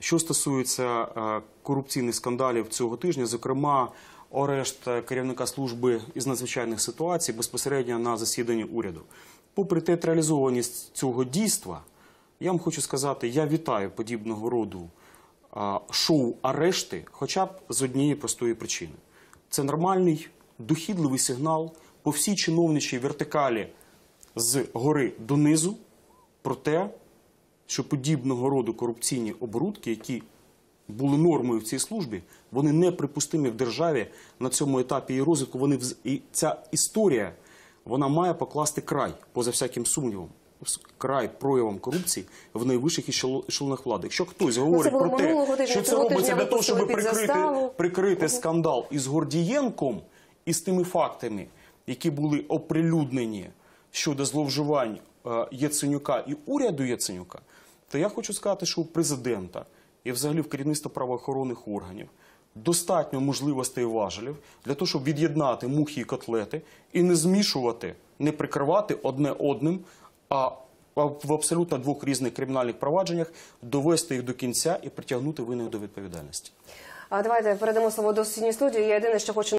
Що стосується е, корупційних скандалів цього тижня, зокрема, арешт е, керівника служби із надзвичайних ситуацій безпосередньо на засіданні уряду. Попри театралізованість цього дійства, я вам хочу сказати, я вітаю подібного роду шоу арешти, хоча б з однієї простої причини. Це нормальний дохідливий сигнал по всій чиновничій вертикалі з гори донизу про те, що подібного роду корупційні оборудки, які були нормою в цій службі, вони неприпустимі в державі на цьому етапі її розвитку. Вони вз- і ця історія вона має покласти край поза всяким сумнівом. Край проявам корупції в найвищих ешело- ешелонах влади. Якщо хтось говорить було про те, що це робиться для того, щоб прикрити, прикрити скандал із Гордієнком і з тими фактами, які були оприлюднені щодо зловживань Яценюка і уряду Яценюка, то я хочу сказати, що у президента і взагалі в керівництва правоохоронних органів достатньо можливостей і важелів для того, щоб від'єднати мухи і котлети і не змішувати, не прикривати одне одним, а в абсолютно двох різних кримінальних провадженнях довести їх до кінця і притягнути винних до відповідальності. А давайте передамо слово до сусідньої студії. Я єдине, що хочу